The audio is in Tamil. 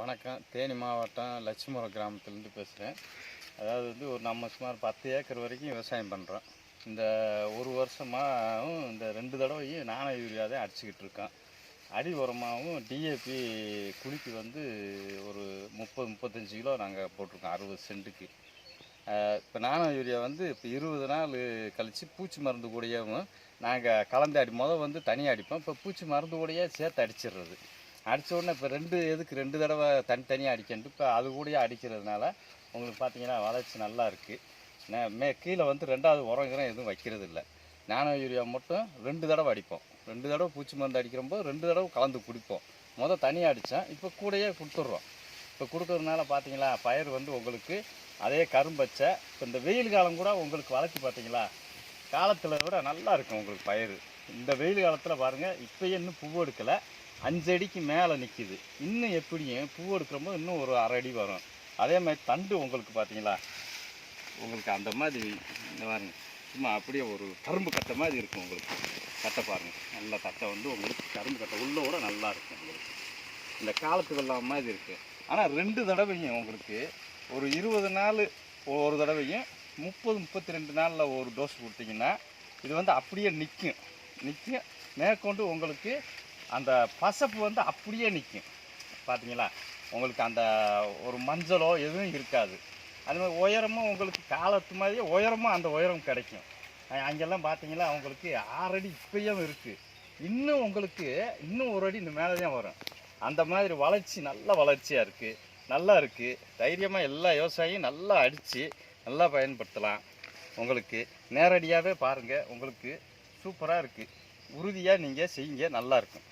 வணக்கம். தேனி மாவட்டம் லட்சுமபுரம் கிராமத்துலேருந்து பேசுகிறேன் அதாவது வந்து ஒரு நம்ம சுமார் பத்து ஏக்கர் வரைக்கும் விவசாயம் பண்ணுறோம் இந்த ஒரு வருஷமாகவும் இந்த ரெண்டு தடவையும் நாண யூரியா தான் அடிச்சுக்கிட்டு இருக்கோம். அடி உரமாகவும் டிஏபி குழிக்கு வந்து ஒரு முப்பது முப்பத்தஞ்சு கிலோ நாங்கள் போட்டிருக்கோம் அறுபது சென்ட்டுக்கு. இப்போ நானோ யூரியா வந்து இப்போ இருபது நாள் கழித்து பூச்சி மருந்து கூடயும் நாங்கள் கலந்து அடி முத வந்து தனியாக அடிப்போம். இப்போ பூச்சி மருந்து கூடயே சேர்த்து அடிச்சிடுறது. அடித்த உடனே இப்போ ரெண்டு எதுக்கு ரெண்டு தடவை தனித்தனியாக அடிக்கண்டு இப்போ அது கூடயே அடிக்கிறதுனால உங்களுக்கு பார்த்தீங்கன்னா வளர்ச்சி நல்லா இருக்குது மே கீழே வந்து ரெண்டாவது உரங்கிறோம் எதுவும் வைக்கிறது இல்லை நானோ யூரியா மட்டும் ரெண்டு தடவை அடிப்போம். ரெண்டு தடவை பூச்சி மருந்து அடிக்கிறப்போ ரெண்டு தடவை கலந்து குடிப்போம். மொதல் தனியாக அடித்தேன் இப்போ கூடயே கொடுத்துட்றோம். இப்போ கொடுக்கறதுனால பார்த்தீங்களா பயிர் வந்து உங்களுக்கு அதே கரும்பச்சை இப்போ இந்த வெயில் காலம் கூட உங்களுக்கு வளர்ச்சி பார்த்தீங்களா காலத்தில் விட நல்லா இருக்கும் உங்களுக்கு பயிர். இந்த வெயில் காலத்தில் பாருங்கள் இப்போயே இன்னும் பூ எடுக்கலை. அஞ்சு அடிக்கு மேலே நிற்கிது இன்னும் எப்படியும் பூ எடுக்கிறப்போ இன்னும் ஒரு அரை அடி வரும். அதே மாதிரி தண்டு உங்களுக்கு பார்த்தீங்களா? உங்களுக்கு அந்த மாதிரி இந்த பாருங்க சும்மா அப்படியே ஒரு கரும்பு கட்டை மாதிரி இருக்கும் உங்களுக்கு. கட்டை பாருங்கள் நல்ல கட்டை வந்து உங்களுக்கு கரும்பு கட்டை உள்ளோட கூட நல்லா இருக்கும் உங்களுக்கு. இந்த காலத்து வெள்ளம் மாதிரி இருக்குது ஆனால் ரெண்டு தடவையும் உங்களுக்கு ஒரு இருபது நாள் ஒரு தடவையும் முப்பது முப்பத்தி ரெண்டு நாளில் ஒரு டோஸ் கொடுத்தீங்கன்னா இது வந்து அப்படியே நிற்கும். நிற்கும். மேற்கொண்டு உங்களுக்கு அந்த பசப்பு வந்து அப்படியே நிற்கும் பார்த்தீங்களா உங்களுக்கு அந்த ஒரு மஞ்சளோ எதுவும் இருக்காது. அது மாதிரி உயரமும் உங்களுக்கு காலத்து மாதிரியே உயரமும் அந்த உயரம் கிடைக்கும். அங்கெல்லாம் பார்த்தீங்களா உங்களுக்கு ஆறடி இப்பயும் இருக்குது இன்னும் உங்களுக்கு இன்னும் ஒரு அடி இந்த மேலே தான் வரும். அந்த மாதிரி வளர்ச்சி நல்ல வளர்ச்சியாக இருக்குது நல்லா இருக்குது தைரியமாக எல்லா விவசாயியும் நல்லா அடித்து நல்லா பயன்படுத்தலாம். உங்களுக்கு நேரடியாகவே பாருங்கள் உங்களுக்கு சூப்பராக இருக்குது உறுதியாக நீங்கள் செய்யுங்க நல்லாயிருக்கும்